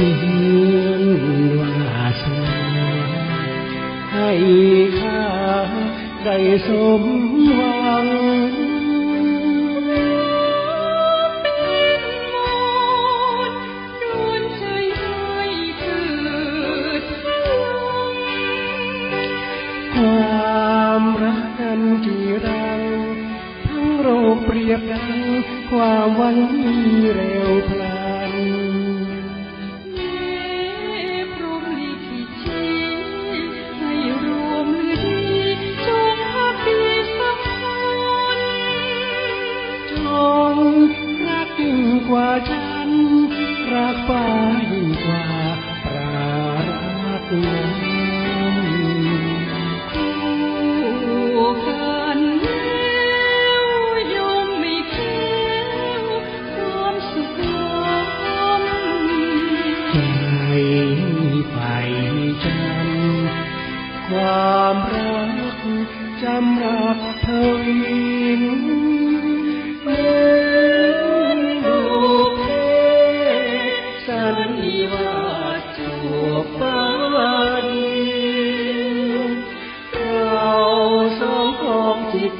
มือนวาสนาให้ข้าได้สมหวังเป็นมนต์โดนใจให้เกิดพลังความรักนั้นที่รังทั้งโรคเปรียบดังความวันมีเร็วพลัน กว่าฉัน รักฟ้ายิ่งกว่าปรารักน้ำคู่กันแล้วยอมไม่แค้วความสุขล้นใจใฝ่จันความรักจำรักเธอวินเ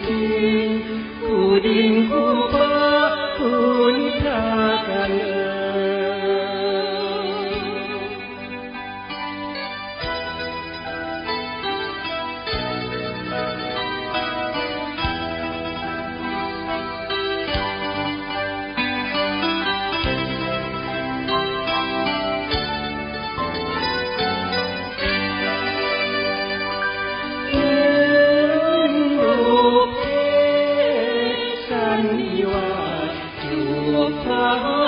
ของจิ สันนิวาสจูบฟ้า